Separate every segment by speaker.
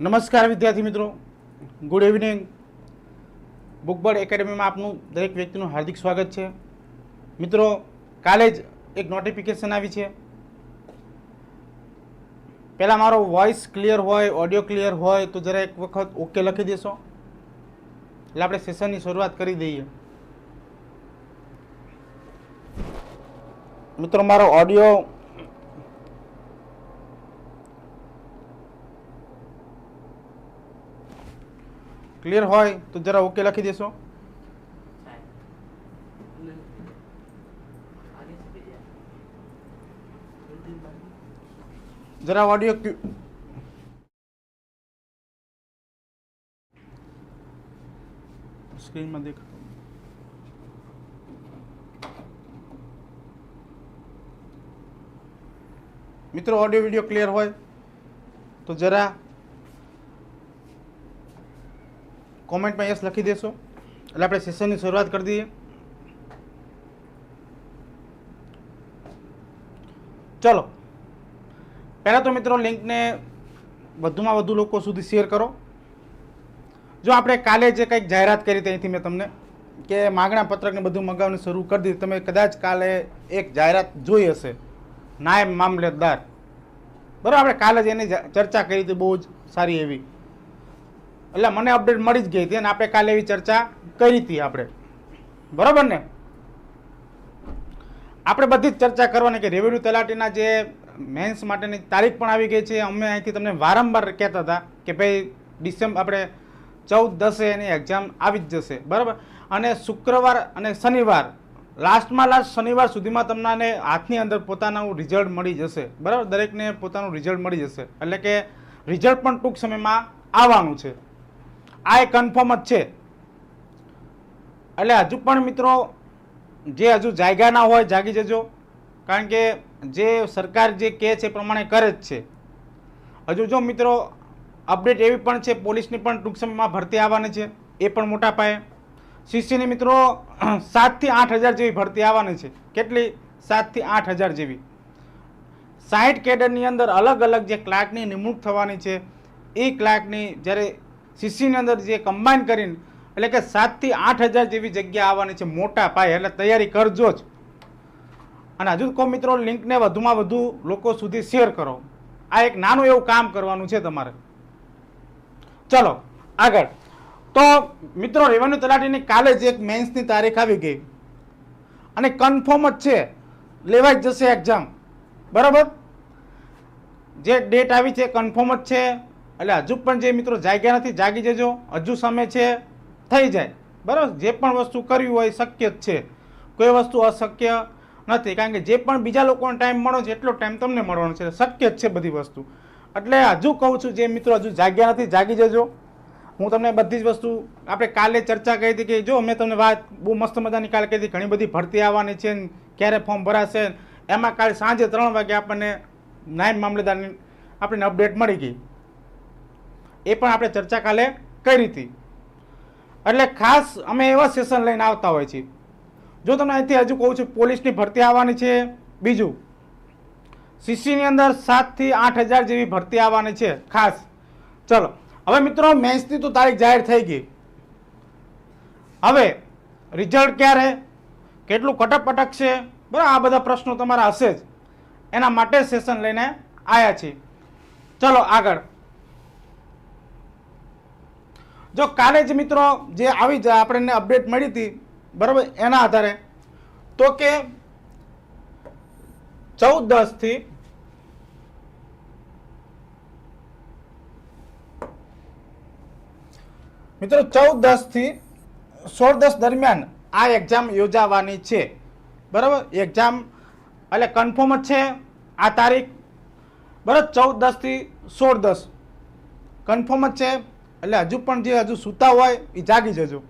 Speaker 1: નમસ્કાર વિદ્યાર્થી મિત્રો. ગુડ ઇવનિંગ બુકબર્ડ એકેડમીમાં આપનું દરેક વ્યક્તિનું હાર્દિક સ્વાગત છે. મિત્રો, કાલે જ એક નોટિફિકેશન આવી છે. પહેલાં મારો વોઇસ ક્લિયર હોય ઓડિયો ક્લિયર હોય, તો જરા એક વખત ઓકે લખી દેશો. એટલે આપણે સેશનની શરૂઆત કરી દઈએ. મિત્રો, મારો ઓડિયો ક્લિયર હોય તો જરા ઓકે લખી દેશો. જરા ઓડિયો સ્ક્રીનમાં દેખાતો મિત્રો ઓડિયો વિડિયો ક્લિયર હોય તો જરા કોમેન્ટમાં યસ લખી દેશો. એટલે આપણે સેશનની શરૂઆત કરી દઈએ. ચલો. પહેલાં તો મિત્રો લિંકને વધુમાં વધુ લોકો સુધી શેર કરો. જો આપણે કાલે જે કંઈક જાહેરાત કરી અહીંથી મેં તમને, કે માગણા પત્રકને બધું મગાવવાનું શરૂ કરી દીધું, તમે કદાચ કાલે એક જાહેરાત જોઈ હશે. નાયબ મામલતદાર. બરાબર, આપણે કાલે જ એની ચર્ચા કરી હતી, બહુ જ સારી એવી. એટલે મને અપડેટ મળી જ ગઈ હતી અને આપણે કાલે એવી ચર્ચા કરી હતી આપણે. બરાબર ને? આપણે બધી જ ચર્ચા કરવાની કે રેવન્યુ તલાટીના જે મેન્સ માટેની તારીખ પણ આવી ગઈ છે. અમે અહીંથી તમને વારંવાર કહેતા હતા કે ભાઈ ડિસેમ્બર આપણે ચૌદ, દસે એની એક્ઝામ આવી જ જશે. બરાબર? અને શુક્રવાર અને શનિવાર લાસ્ટમાં લાસ્ટ શનિવાર સુધીમાં તમને હાથની અંદર પોતાનું રિઝલ્ટ મળી જશે. બરાબર? દરેકને પોતાનું રિઝલ્ટ મળી જશે. એટલે કે રિઝલ્ટ પણ ટૂંક સમયમાં આવવાનું છે. આ એ કન્ફર્મ જ છે. એટલે હજુ પણ મિત્રો, જે હજુ જાગ્યા ના હોય, જાગી જજો. કારણ કે જે સરકાર જે કહે છે પ્રમાણે કરે જ છે. હજુ જો મિત્રો અપડેટ એવી પણ છે, પોલીસની પણ ટૂંક સમયમાં ભરતી આવવાની છે, એ પણ મોટા પાયે. શિષ્યની મિત્રો સાતથી આઠ હજાર જેવી ભરતી આવવાની છે. કેટલી? સાતથી આઠ હજાર જેવી. સાઠ કેડરની અંદર અલગ અલગ જે ક્લાર્કની નિમણૂક થવાની છે, એ ક્લાર્કની જ્યારે સીસીની અંદર જે કમ્બાઈન કરીને, એટલે કે સાતથી આઠ હજાર જેવી જગ્યા આવવાની છે મોટા પાયે, એટલે તૈયારી કરજો જ. અને હજુ કહો મિત્રો લિંકને વધુમાં વધુ લોકો સુધી શેર કરો. આ એક નાનું એવું કામ કરવાનું છે તમારે. ચલો, આગળ. તો મિત્રો રેવન્યુ તલાટીની કાલે જ એક મેન્સની તારીખ આવી ગઈ. અને કન્ફર્મ જ છે, લેવાઈ જશે એક્ઝામ બરાબર? જે ડેટ આવી છે કન્ફર્મ જ છે. એટલે હજુ પણ જે મિત્રો જાગ્યા નથી, જાગી જજો. હજુ સમય છે, થઈ જાય. બરાબર? જે પણ વસ્તુ કરવી હોય શક્ય જ છે. કોઈ વસ્તુ અશક્ય નથી. કારણ કે જે પણ બીજા લોકોને ટાઈમ મળો છે, એટલો ટાઈમ તમને મળવાનો છે. શક્ય જ છે બધી વસ્તુ. એટલે હજુ કહું છું, જે મિત્રો હજુ જાગ્યા નથી, જાગી જજો. હું તમને બધી જ વસ્તુ આપણે કાલે ચર્ચા કરી હતી કે જો મેં તમને વાત બહુ મસ્ત મજાની કાલે કહી હતી ઘણી બધી ભરતી આવવાની છે, ક્યારે ફોર્મ ભરાશે. એમાં કાલે સાંજે ત્રણ વાગે આપણને નાયબ મામલેદારની આપણને અપડેટ મળી ગઈ. એ પણ આપણે ચર્ચા કાલે કરી હતી. એટલે ખાસ અમે એવા સેશન લઈને આવતા હોય છીએ. જો તમને અહીંથી હજુ કહું છું, પોલીસની ભરતી આવવાની છે. બીજું સીસીની અંદર સાતથી આઠ હજાર જેવી ભરતી આવવાની છે. ખાસ. ચલો, હવે મિત્રો મેન્સની તો તારીખ જાહેર થઈ ગઈ. હવે રિઝલ્ટ ક્યારે? કેટલું કટક અટકશે બરાબર, આ બધા પ્રશ્નો તમારા હશે જ. એના માટે સેશન લઈને આવ્યા છીએ. ચલો, આગળ. જો કાલે જ મિત્રો જે આવી જ આપણને અપડેટ મળી હતી, બરાબર, એના આધારે, તો કે ચૌદ દસથી મિત્રો ચૌદ દસથી સોળ દસ દરમિયાન આ એક્ઝામ યોજાવાની છે. બરાબર? એક્ઝામ એટલે કન્ફર્મ જ છે આ તારીખ. બરાબર? ચૌદ દસથી સોળ દસ કન્ફર્મ જ છે. એટલે હજુ પણ જે હજુ સૂતા હોય એ જાગી જજો.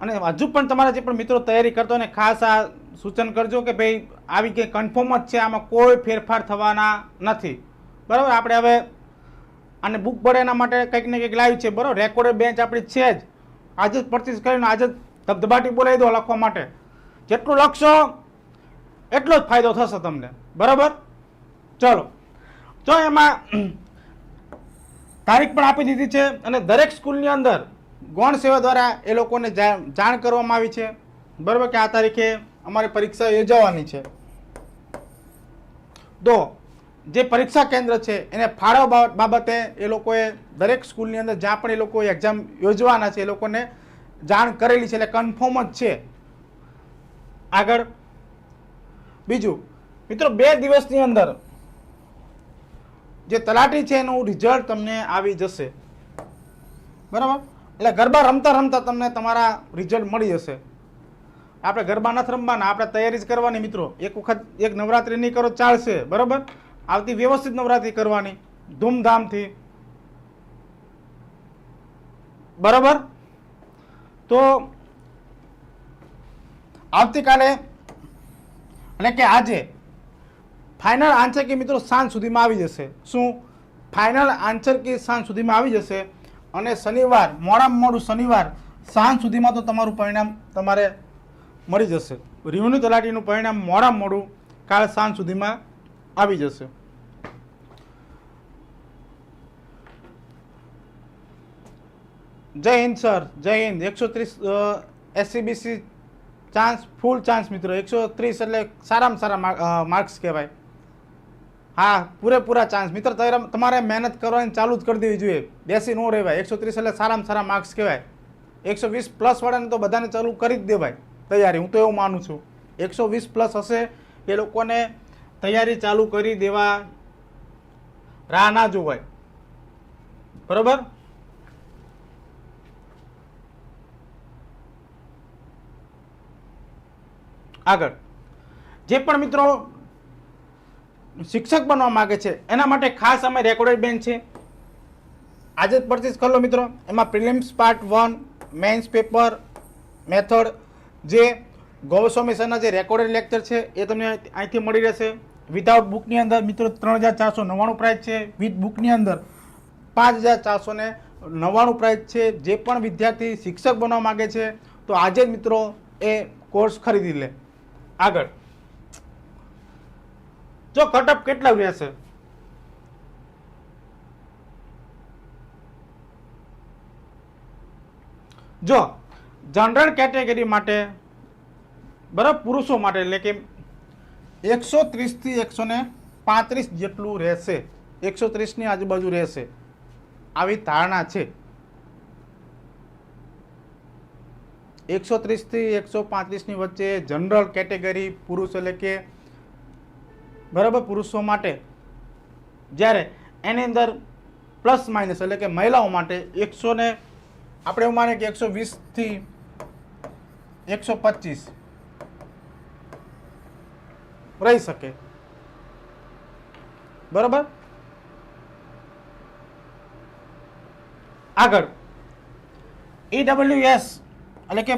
Speaker 1: અને હજુ પણ તમારા જે પણ મિત્રો તૈયારી કરતો ને ખાસ આ સૂચન કરજો કે ભાઈ આવી કંઈ કન્ફર્મ જ છે, આમાં કોઈ ફેરફાર થવાના નથી. બરાબર? આપણે હવે અને બુક પડે એના માટે કંઈક ને કંઈક લાવ્યું છે, બરાબર? રેકોર્ડેડ બેન્ચ આપણી છે જ. આજે જ પરચેસ કરીને આજે જ ધબધબાટી બોલાવી દો લખવા માટે. જેટલું લખશો એટલો જ ફાયદો થશે તમને. બરાબર? ચલો. જો એમાં તારીખ પણ આપી દીધી છે અને દરેક સ્કૂલની અંદર ગૌણ સેવા દ્વારા એ લોકોને જાણ કરવામાં આવી છે. બરાબર કે આ તારીખે અમારી પરીક્ષા યોજાવાની છે. તો જે પરીક્ષા કેન્દ્ર છે એને ફાળવવા બાબતે એ લોકોએ દરેક સ્કૂલની અંદર જ્યાં પણ એ લોકો એક્ઝામ યોજવાના છે એ લોકોને જાણ કરેલી છે એટલે કન્ફર્મ જ છે. આગળ બીજું મિત્રો બે દિવસની અંદર જે તલાટી છે એનું રિઝલ્ટ તમને આવી જશે. બરાબર? એટલે ગરબા રમતા રમતા તમને તમારા રિઝલ્ટ મળી જશે. આપણે ગરબા નથી રમવાના, આપણે તૈયારી જ કરવાની મિત્રો. એક વખત એક નવરાત્રિ નહીં કરો, ચાલશે. બરાબર? આવતી વ્યવસ્થિત નવરાત્રિ કરવાની, ધૂમધામથી. બરાબર? તો આવતીકાલે, એટલે કે આજે ફાઇનલ આન્સર કે મિત્રો સાંજ સુધીમાં આવી જશે. શું? ફાઇનલ આન્સર કે સાંજ સુધીમાં આવી જશે અને શનિવાર, મોડામાં મોડું શનિવાર, સાંજ સુધીમાં તો તમારું પરિણામ તમારે મળી જશે. રિવન્યુ તલાટીનું પરિણામ મોડામાં મોડું, કાલ સાંજ સુધીમાં આવી જશે. જય હિન્દ, સર. જય હિન્દ. એકસો ત્રીસ એસસીબીસી ચાન્સ ફૂલ ચાન્સ મિત્રો. એકસો ત્રીસ એટલે સારામાં સારા માર્ક્સ કહેવાય. હા, પૂરેપૂરા ચાન્સ મિત્ર તમારે મહેનત કરવાની ચાલુ જ કરી દેવી જોઈએ. બેસી ન રહેવાય. એકસો ત્રીસ એટલે સારામાં સારા માર્ક્સ કહેવાય. એકસો વીસ પ્લસ વાળાને તો બધાને ચાલુ કરી જ દેવાય. તૈયારી. હું તો એવું માનું છું. એકસો વીસ પ્લસ હશે, એ લોકોને તૈયારી ચાલુ કરી દેવા રાહ ના જોવાય. બરોબર? આગળ. જે પણ મિત્રો શિક્ષક બનવા માગે છે. એના માટે ખાસ અમે રેકોર્ડેડ બેન્ચ છે. આજે જ પરચેસ કરો મિત્રો. એમાં prelims part one mains paper method J Goswami જે રેકોર્ડેડ લેક્ચર છે, એ તમને અહીંથી મળી રહેશે. વિધાઉટ બુકની અંદર મિત્રો ત્રણ હજાર ચારસો નવ્વાણું પ્રાઇસ છે. વિથ બુકની અંદર પાંચ હજાર ચારસો ને નવ્વાણું પ્રાઇસ છે. જે પણ વિદ્યાર્થી શિક્ષક બનવા માગે છે, તો આજે જ મિત્રો એ કોર્સ ખરીદી લે. આગળ. જો કટઅપ કેટલા રહેશે જો જનરલ કેટેગરી માટે, બરાબર, પુરુષો માટે, એટલે કે એકસો ત્રીસથી એકસો ને પાંત્રીસ જેટલું રહેશે. એકસો ત્રીસની આજુબાજુ રહેશે. આવી ધારણા છે. એકસો ત્રીસથી એકસો પાંત્રીસની વચ્ચે જનરલ કેટેગરી પુરુષ એટલે કે બરાબર? પુરુષો માટે. જ્યારે એની અંદર પ્લસ માઇનસ એટલે કે મહિલાઓ માટે એકસો ને, આપણે એવું માને કે એકસો વીસથી એકસો પચીસ રહી શકે. બરાબર? આગળ. ઈડબ્લ્યુએસ એટલે કે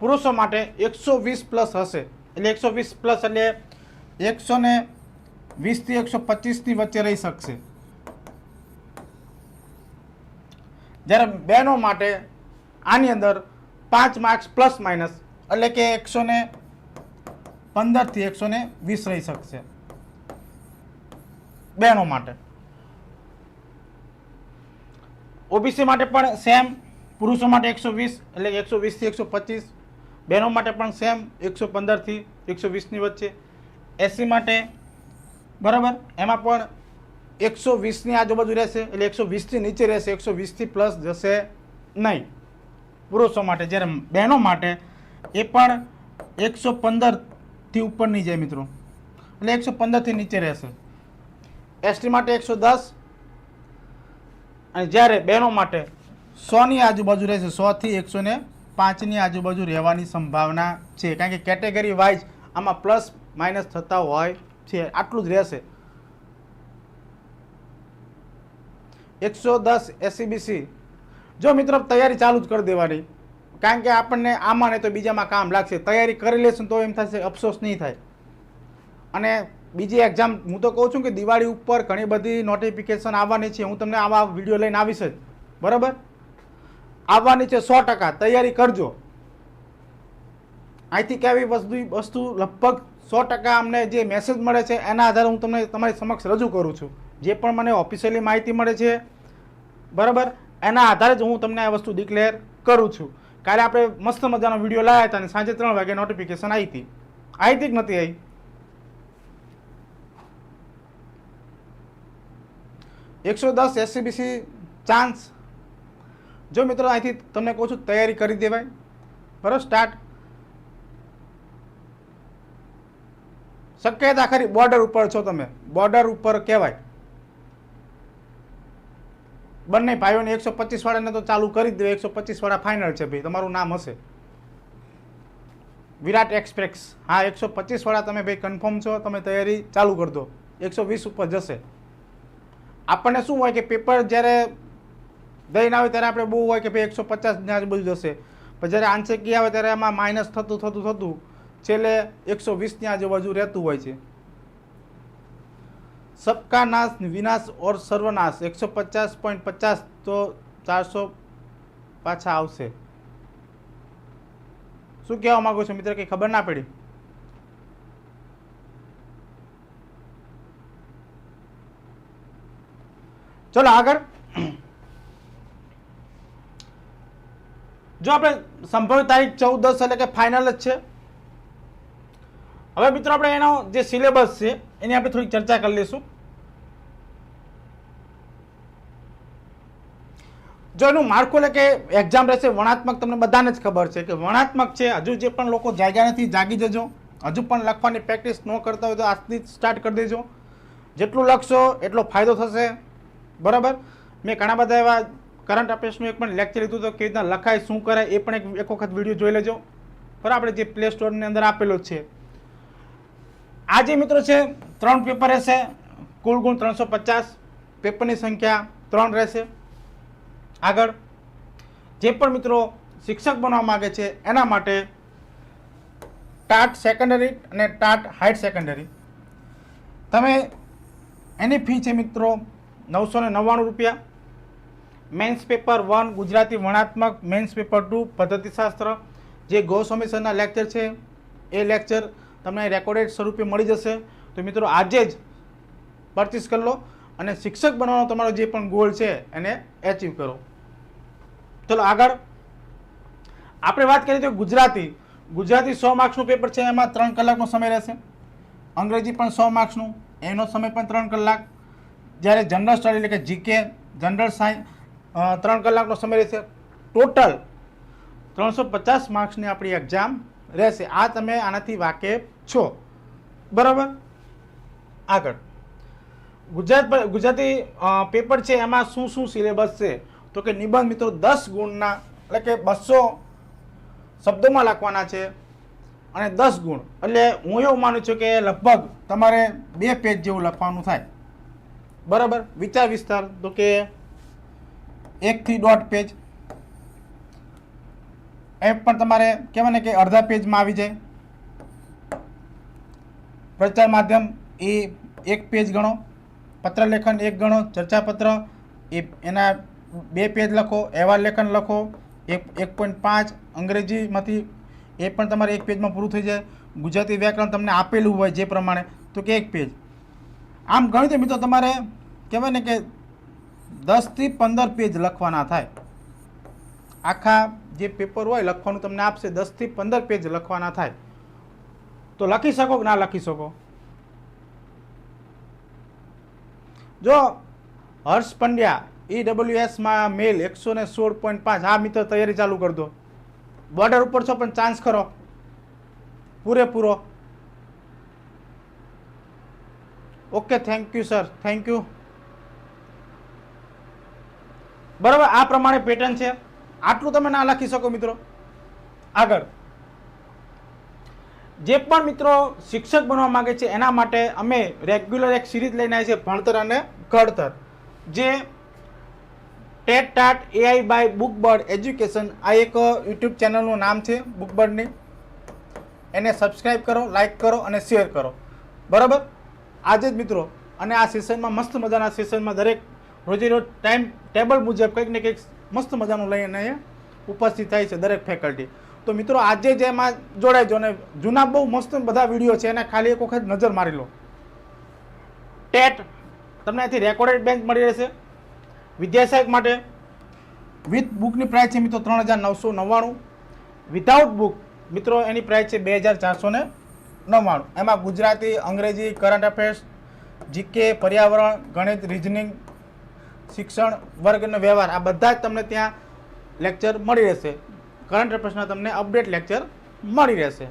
Speaker 1: પુરુષો માટે એકસો વીસ પ્લસ હશે. એટલે એકસો વીસ પ્લસ એટલે એકસો ને વીસથી એકસો પચીસની વચ્ચે રહી શકશે. જ્યારે બહેનો માટે આની અંદર પાંચ માર્ક્સ પ્લસ માઇનસ, એટલે કે એકસો ને પંદરથી એકસો ને વીસ રહી શકશે. બહેનો માટે. ઓબીસી માટે પણ સેમ પુરુષો માટે એકસો વીસ, એટલે એકસો વીસથી એકસો પચીસ. બહેનો માટે પણ સેમ એકસો પંદરથી એકસો વીસની વચ્ચે. એસસી માટે. બરાબર? એમાં પણ એકસો વીસની આજુબાજુ રહેશે, એટલે એકસો વીસથી નીચે રહેશે, એકસો વીસથી પ્લસ જશે નહીં. પુરુષો માટે, જ્યારે બહેનો માટે, એ પણ એકસો પંદરથી ઉપરની જાય મિત્રો. એટલે એકસો પંદરથી નીચે રહેશે. એસટી માટે એકસો દસ. અને જ્યારે બહેનો માટે સોની આજુબાજુ રહેશે, સોથી એકસો ને પાંચની આજુબાજુ રહેવાની સંભાવના છે. કારણ કે કેટેગરી વાઇઝ આમાં પ્લસ માઇનસ થતા હોય છે, આટલું જ રહેશે. એકસો દસ એસીબીસી જો મિત્રો, તૈયારી ચાલુ જ કરી દેવાની. કારણ કે આપણને આમાં નહીં તો બીજામાં કામ લાગશે. તૈયારી કરી લેશું તો એમ થશે, અફસોસ નહીં થાય. અને બીજી એક્ઝામ હું તો કહું છું કે દિવાળી ઉપર ઘણી બધી નોટિફિકેશન આવવાની છે. હું તમને આવા વીડિયો લઈને આવીશ જ. બરાબર? આવવાની છે સો ટકા. તૈયારી કરજો. અહીંથી કેવી વસ્તુ વસ્તુ લગભગ સો ટકા અમને જે મેસેજ મળે છે, એના આધારે હું તમને તમારી સમક્ષ રજૂ કરું છું. જે પણ મને ઓફિશિયલી માહિતી મળે છે, બરાબર? એના આધારે જ હું તમને આ વસ્તુ ડિક્લેર કરું છું. કાલે આપણે મસ્ત મજાનો વીડિયો લાવ્યા હતા અને સાંજે ત્રણ વાગે નોટિફિકેશન આવી હતી. આવી હતી કે નથી આવી એકસો દસ એસસીબીસી ચાન્સ જો મિત્રો અહીંથી તમને કહું છું, તૈયારી કરી દેવાય. બરાબર? સ્ટાર્ટ શક્યતા ખરી બોર્ડર ઉપર છો તમે. બોર્ડર ઉપર કહેવાય. બંને ભાઈઓને એકસો પચીસ વાળાને તો ચાલુ કરી દેવાય. એકસો પચીસ વાળા ફાઇનલ છે ભાઈ. તમારું નામ હશે. વિરાટ એક્સપ્રેસ. હા, એકસો પચીસ વાળા તમે ભાઈ કન્ફર્મ છો. તમે તૈયારી ચાલુ કરી દો. એકસો વીસ ઉપર જશે. આપણને શું હોય કે પેપર જ્યારે દઈને આવે ત્યારે આપણે બહુ હોય કે ભાઈ એકસો પચાસની આજુબાજુ જશે. પણ જ્યારે આન્સર કી આવે ત્યારે એમાં માઇનસ થતું થતું થતું. છેલ્લે એકસો વીસની આજુબાજુ રહેતું હોય છે. સબકા નાશ, વિનાશ ઓર સર્વનાશ. એકસો પચાસ પોઈન્ટ પચાસ તો ચારસો પાછા આવશે. શું કહેવા માગું છો મિત્ર? કંઈ ખબર ના પડી? ચલો આગળ. જો આપણે સંભવિત તારીખ ચૌદ દસ એટલે કે ફાઇનલ જ છે. હવે મિત્રો આપણે એનો જે સિલેબસ છે, એની આપણે થોડીક ચર્ચા કરી લઈશું. જો એનું માળખું એટલે કે એક્ઝામ રહેશે વણાત્મક તમને બધાને જ ખબર છે કે વણાત્મક છે, હજુ જે પણ લોકો જાગ્યા નથી, જાગી જજો. હજુ પણ લખવાની પ્રેક્ટિસ ન કરતા હોય તો આજથી સ્ટાર્ટ કરી દેજો. જેટલું લખશો, એટલો ફાયદો થશે. બરાબર? મેં ઘણા બધા એવા કરંટ અફેર્સનું એક પણ લેક્ચર લીધું તો કેવી રીતના લખાય, શું કરાય એ પણ એક એક વખત વીડિયો જોઈ લેજો. બરાબર? આપણે જે પ્લે સ્ટોરની અંદર આપેલો છે આ જે મિત્રો છે, ત્રણ પેપર રહેશે કુલ ગુણ ત્રણસો પચાસ. પેપરની સંખ્યા ત્રણ રહેશે. આગળ. જે પણ મિત્રો શિક્ષક બનવા માગે છે, એના માટે ટાટ સેકન્ડરી અને ટાટ હાઈટ સેકન્ડરી તમે એની ફી છે મિત્રો નવસો નવ્વાણું રૂપિયા. મેન્સ પેપર વન ગુજરાતી વર્ણાત્મક મેન્સ પેપર ટુ પદ્ધતિશાસ્ત્ર. જે ગોસ્વામી સરના લેક્ચર છે, એ લેક્ચર તમને રેકોર્ડેડ સ્વરૂપે મળી જશે. તો મિત્રો આજે જ પરચેસ કરી લો અને શિક્ષક બનવાનો તમારો જે પણ ગોલ છે એને એચીવ કરો. ચલો આગળ. આપણે વાત કરીએ તો ગુજરાતી. ગુજરાતી સો માર્ક્સનું પેપર છે, એમાં ત્રણ કલાકનો સમય રહેશે. અંગ્રેજી પણ સો માર્ક્સનું એનો સમય પણ ત્રણ કલાક. જ્યારે જનરલ સ્ટડી એટલે કે જીકે જનરલ સાયન્સ ત્રણ કલાકનો સમય રહેશે. ટોટલ ત્રણસો પચાસ માર્ક્સની આપણી એક્ઝામ રહેશે. આ તમે આનાથી વાકેફ છો. બરાબર? આગળ. ગુજરાત ગુજરાતી પેપર છે, એમાં શું શું સિલેબસ છે? તો કે નિબંધ મિત્રો દસ ગુણના, એટલે કે બસો શબ્દોમાં લખવાના છે અને દસ ગુણ. એટલે હું એવું માનું છું કે લગભગ તમારે બે પેજ જેવું લખવાનું થાય. બરાબર? વિચાર વિસ્તાર, તો કે એકથી દોઢ પેજ એ પણ તમારે કહેવાય ને કે અડધા પેજમાં આવી જાય. પ્રચાર માધ્યમ એ એક પેજ ગણો પત્રલેખન એક ગણો, ચર્ચાપત્ર એ એના બે પેજ લખો, અહેવાલ લેખન લખો, એક એક પોઈન્ટ પાંચ, અંગ્રેજીમાંથી એ પણ તમારે એક પેજમાં પૂરું થઈ જાય. ગુજરાતી વ્યાકરણ તમને આપેલું હોય જે પ્રમાણે, તો કે એક પેજ. આમ ગણિત મિત્રો તમારે કહેવાય ને કે દસથી પંદર પેજ લખવાના થાય. આખા જે પેપર હોય લખવાનું તમને આપશે, દસથી પંદર પેજ લખવાના થાય. તો લખી શકો કે ના લખી શકો? જો હર્ષ પંડ્યા ઈ ડબલ્યુએસમાં મેલ એકસો ને સોળ પોઈન્ટ પાંચ, આ મિત્ર તૈયારી ચાલુ કરી દો. બોર્ડર ઉપર છો પણ ચાન્સ ખરો. પૂરેપૂરો. Okay thank you sir thank you બરાબર, આ પ્રમાણે પેટર્ન છે. આટલું તમે ના લખી શકો મિત્રો. આગળ. જે પણ મિત્રો શિક્ષક બનવા માગે છે, એના માટે અમે રેગ્યુલર એક સિરીઝ લઈને આવી છે ભણતર અને ઘડતર. જે TET TAT AI by Bookbird education. આ એક યુટ્યુબ ચેનલનું નામ છે બુકબર્ડની. એને સબસ્ક્રાઈબ કરો લાઈક કરો અને શેર કરો. બરાબર? આજે જ મિત્રો, અને આ સેશનમાં મસ્ત મજાના સેશનમાં દરેક રોજે રોજ ટાઈમ, ટેબલ મુજબ કંઈક ને કંઈક મસ્ત મજાનું લઈને ઉપસ્થિત થાય છે દરેક ફેકલ્ટી તો મિત્રો, આજે જે એમાં જોડાઈજો અને જૂના બહુ મસ્ત બધા વીડિયો છે, એને ખાલી એક વખત નજર મારી લો. ટેટ, તમને અહીંથી રેકોર્ડેડ બેન્ચ મળી રહેશે. વિદ્યાસહાયક માટે વિથ બુકની પ્રાઇસ છે મિત્રો ત્રણ હજાર નવસો નવ્વાણું. વિધાઉટ બુક મિત્રો, એની પ્રાઇસ છે બે હજાર ચારસો ને નવ્વાણું. એમાં ગુજરાતી, અંગ્રેજી કરંટ અફેર્સ જીકે પર્યાવરણ, ગણિત રિઝનિંગ શિક્ષણ વર્ગનો વ્યવહાર, આ બધા જ તમને ત્યાં લેક્ચર મળી રહેશે. કરંટ અફેર્સના તમને અપડેટ લેક્ચર મળી રહેશે.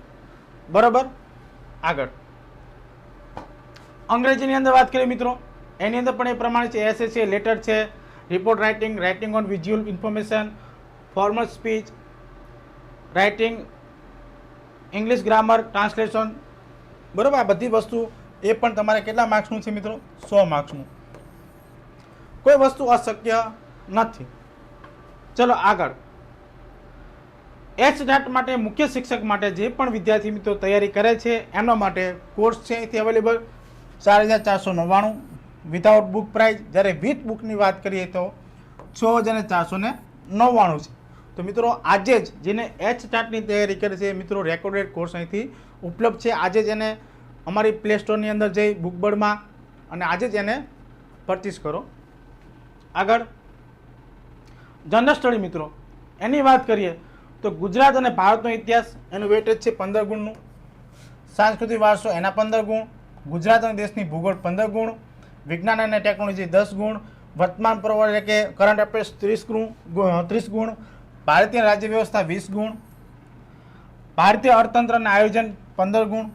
Speaker 1: બરાબર? આગળ. અંગ્રેજીની અંદર વાત કરીએ મિત્રો. એની અંદર પણ એ પ્રમાણે છે એસે છે લેટર છે report writing writing on visual information formal speech writing English grammar translation બરાબર? આ બધી વસ્તુ એ પણ તમારે કેટલા માર્ક્સનું છે મિત્રો? સો માર્ક્સનું કોઈ વસ્તુ અશક્ય નથી. ચલો આગળ. એચ નેટ માટે મુખ્ય શિક્ષક માટે જે પણ વિદ્યાર્થી મિત્રો તૈયારી કરે છે એમના માટે કોર્સ છે અહીંથી અવેલેબલ ચાર હજાર ચારસો નવ્વાણું વિધાઉટ બુક પ્રાઇઝ જ્યારે વિથ બુકની વાત કરીએ તો છ હજાર ચારસો ને નવ્વાણું છે. તો મિત્રો આજે જ જેને એચ ટાટની તૈયારી કરે છે મિત્રો રેકોર્ડેડ કોર્સ અહીંથી ઉપલબ્ધ છે. આજે જ એને અમારી પ્લે સ્ટોરની અંદર જઈ બુકબર્ડમાં અને આજે જ એને પરચેસ કરો. આગળ. જનરલ સ્ટડી મિત્રો, એની વાત કરીએ તો ગુજરાત અને ભારતનો ઇતિહાસ એનું વેટેજ છે પંદર ગુણનું. સાંસ્કૃતિક વારસો એના પંદર ગુણ, ગુજરાત અને દેશની ભૂગોળ પંદર ગુણ, વિજ્ઞાન અને ટેકનોલોજી દસ ગુણ, વર્તમાન પ્રવળ એટલે કે કરંટ અફેર્સ ત્રીસ ગુણ ત્રીસ ગુણ, ભારતીય રાજ્ય વ્યવસ્થા વીસ ગુણ, ભારતીય અર્થતંત્રના આયોજન પંદર ગુણ,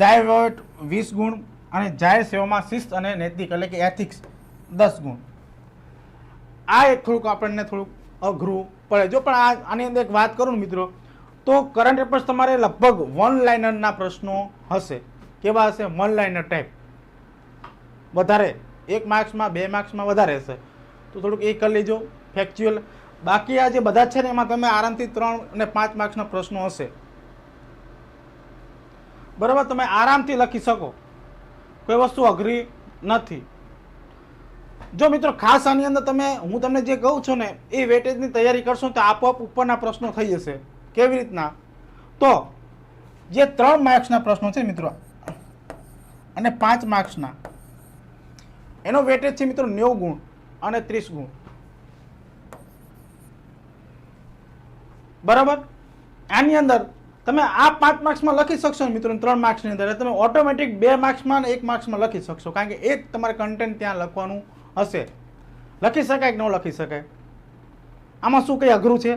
Speaker 1: જાહેર વહીવટ વીસ ગુણ અને જાહેર સેવામાં શિસ્ત અને નૈતિક એટલે કે એથિક્સ દસ ગુણ. આ એક થોડુંક આપણને થોડુંક અઘરું પડે. જો પણ આ આની અંદર એક વાત કરું ને મિત્રો, તો કરંટ અફેર્સ તમારે લગભગ વન લાઇનરના પ્રશ્નો હશે. કેવા હશે? વન લાઇનર ટાઈપ વધારે. એક માર્ક્સમાં બે માર્ક્સમાં વધારે હશે. તો થોડુંક એ કરી લેજો ફેક્ચ્યુઅલ બાકી આ જે બધા છે ને, એમાં તમે આરામથી ત્રણ અને પાંચ માર્ક્સના પ્રશ્નો હશે. બરાબર? તમે આરામથી લખી શકો. કોઈ વસ્તુ અઘરી નથી. જો મિત્રો ખાસ આની અંદર તમે, હું તમને જે કહું છું ને, એ વેટેજની તૈયારી કરશો તો આપોઆપ ઉપરના પ્રશ્નો થઈ જશે. કેવી રીતના? તો, જે ત્રણ માર્ક્સના પ્રશ્નો છે મિત્રો, અને પાંચ માર્ક્સના, એનો વેટેજ છે મિત્રો નેવું ગુણ અને ત્રીસ ગુણ. બરાબર? આની અંદર તમે આ પાંચ માર્ક્સમાં લખી શકશો ને મિત્રો, ત્રણ માર્ક્સની અંદર. તમે ઓટોમેટિક બે માર્ક્સમાં અને એક માર્ક્સમાં લખી શકશો. કારણ કે એ તમારે કન્ટેન્ટ ત્યાં લખવાનું હશે. લખી શકાય કે ન લખી શકાય? આમાં શું કંઈ અઘરું છે?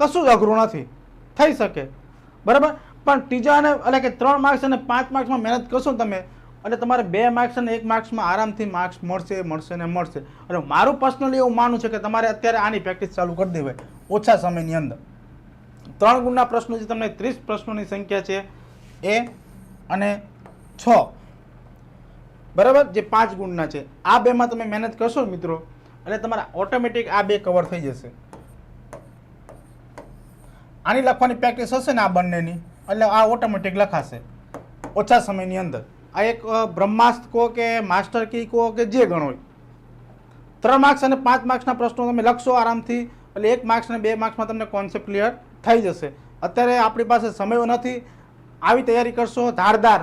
Speaker 1: કશું જ અઘરું નથી. થઈ શકે. બરાબર? પણ ત્રીજા અને એટલે કે ત્રણ માર્ક્સ અને પાંચ માર્ક્સમાં મહેનત કરશો તમે, એટલે તમારે બે માર્ક્સ અને એક માર્ક્સમાં આરામથી માર્ક્સ મળશે મળશે ને મળશે. અને મારું પર્સનલી એવું માનવું છે કે તમારે અત્યારે આની પ્રેક્ટિસ ચાલુ કરી દેવાય ઓછા સમયની અંદર. ત્રણ ગુણના પ્રશ્નો જે તમને ત્રીસ પ્રશ્નોની સંખ્યા છે, એ અને છ. બરાબર? જે પાંચ ગુણના છે. આ બેમાં તમે મહેનત કરશો મિત્રો એટલે તમારા ઓટોમેટિક આ બે કવર થઈ જશે. આની લખવાની પ્રેક્ટિસ હશે ને આ બંનેની? એટલે આ ઓટોમેટિક લખાશે. ઓછા સમયની અંદર. આ એક બ્રહ્માસ્ત્ર કહો કે માસ્ટર કી કહો કે જે ગણો ત્રણ માર્ક્સ અને પાંચ માર્ક્સના પ્રશ્નો તમે લખશો આરામથી, એટલે એક માર્ક્સ અને બે માર્ક્સમાં તમને કોન્સેપ્ટ ક્લિયર થઈ જશે. અત્યારે આપણી પાસે સમયો નથી. આવી તૈયારી કરશો ધારદાર.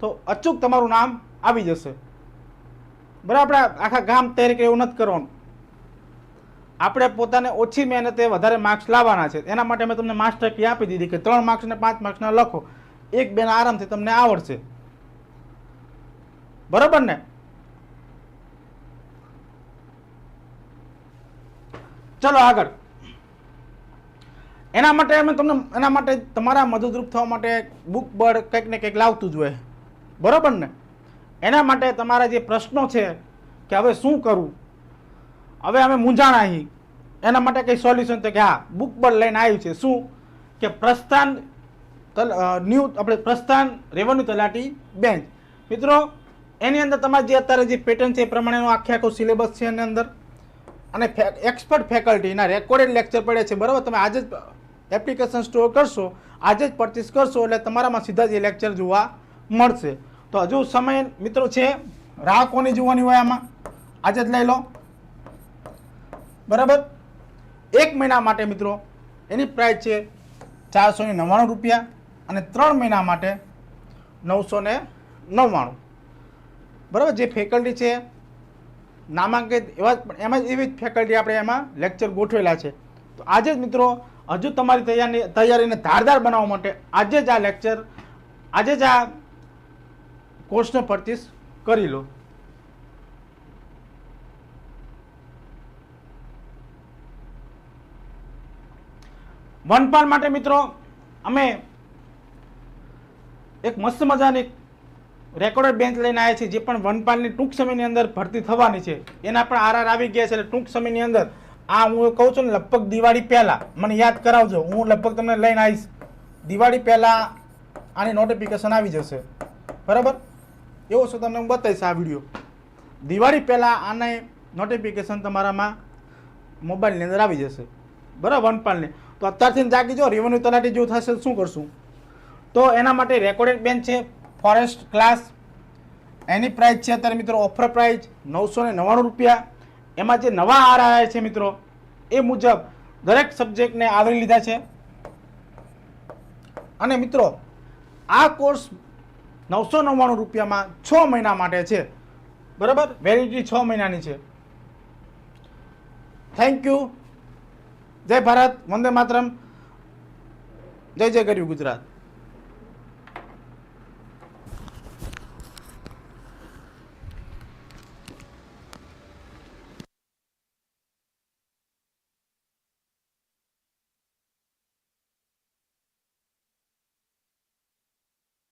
Speaker 1: તો અચૂક તમારું નામ આવી જશે. બરાબર આખા ગામ તૈયાર કરે એવું નથી કરવાનું. આપણે પોતાને ઓછી મહેનતે વધારે માર્ક્સ લાવવાના છે. એના માટે મેં તમને માસ્ટર કી આપી દીધી કે ત્રણ માર્ક્સ ને પાંચ માર્ક્સના લખો. એક બેના આરામથી તમને આવડશે. બરાબર ને? ચલો આગળ. એના માટે અમે તમને, એના માટે તમારા મદદરૂપ થવા માટે બુક બળ કંઈક ને કંઈક લાવતું જ હોય. બરાબર ને? એના માટે તમારા જે પ્રશ્નો છે કે હવે શું કરવું હવે અમે મૂંઝાણા અહીં એના માટે કંઈ સોલ્યુશન તો કે હા બુક પર લઈને આવ્યું છે. શું? કે પ્રસ્થાન ન્યૂ આપણે પ્રસ્થાન રેવન્યુ તલાટી બેન્ચ મિત્રો, એની અંદર તમારે જે અત્યારે જે પેટર્ન છે એ પ્રમાણેનો આખે આખો સિલેબસ છે એની અંદર. અને એક્સપર્ટ ફેકલ્ટીના રેકોર્ડેડ લેક્ચર પડે છે. બરાબર? તમે આજે જ એપ્લિકેશન સ્ટોર કરશો, આજે જ પરચેસ કરશો એટલે તમારામાં સીધા જ એ લેક્ચર જોવા મળશે. તો હજુ સમય મિત્રો છે. રાહ કોની જોવાની હોય આમાં? આજે જ લઈ લો. બરાબર? એક મહિના માટે મિત્રો, એની પ્રાઇસ છે ચારસો ને નવ્વાણું રૂપિયા અને ત્રણ મહિના માટે નવસો ને નવ્વાણું. બરાબર? જે ફેકલ્ટી છે, નામાંકિત એવા જ- એમ જ એવી જ ફેકલ્ટી આપણે એમાં લેક્ચર ગોઠવેલા છે. તો આજે જ મિત્રો, હજુ તમારી તૈયારી તૈયારીને ધારદાર બનાવવા માટે આજે જ આ લેક્ચર આજે જ આ કોર્સનો પરચેસ કરી લો. વનપાલ માટે મિત્રો, અમે એક મસ્ત મજાની રેકોર્ડર બેન્ચ લઈને આવ્યા છીએ, જે પણ વનપાલની ટૂંક સમયની અંદર ભરતી થવાની છે. એના પણ આરઆર આવી ગયા છે, એટલે ટૂંક સમયની અંદર આ હું કહું છું ને, લગભગ દિવાળી પહેલાં, મને યાદ કરાવજો, હું લગભગ તમને લઈને આવીશ. દિવાળી પહેલાં આની નોટિફિકેશન આવી જશે. બરાબર? એવો શું તમને હું બતાવીશ આ વીડિયો. દિવાળી પહેલાં આને નોટિફિકેશન તમારામાં મોબાઈલની અંદર આવી જશે. બરાબર, વનપાલને. તો અત્યારથી જાગી જો રેવન્યુ તલાટી જેવું થશે શું કરશું? તો એના માટે રેકોર્ડેડ બેન છે ફોરેસ્ટ ક્લાસ એની પ્રાઇસ છે અત્યારે મિત્રો ઓફર પ્રાઇસ નવસો ને નવ્વાણું રૂપિયા. એમાં જે નવા આર આવ્યા છે મિત્રો, એ મુજબ દરેક સબ્જેક્ટને આવરી લીધા છે. અને મિત્રો, આ કોર્સ નવસો નવ્વાણું રૂપિયામાં છ મહિના માટે છે. બરાબર? વેલિડિટી છ મહિનાની છે. થેન્ક યુ જય ભારત. વંદે માતરમ. જય જય કર્યું ગુજરાત.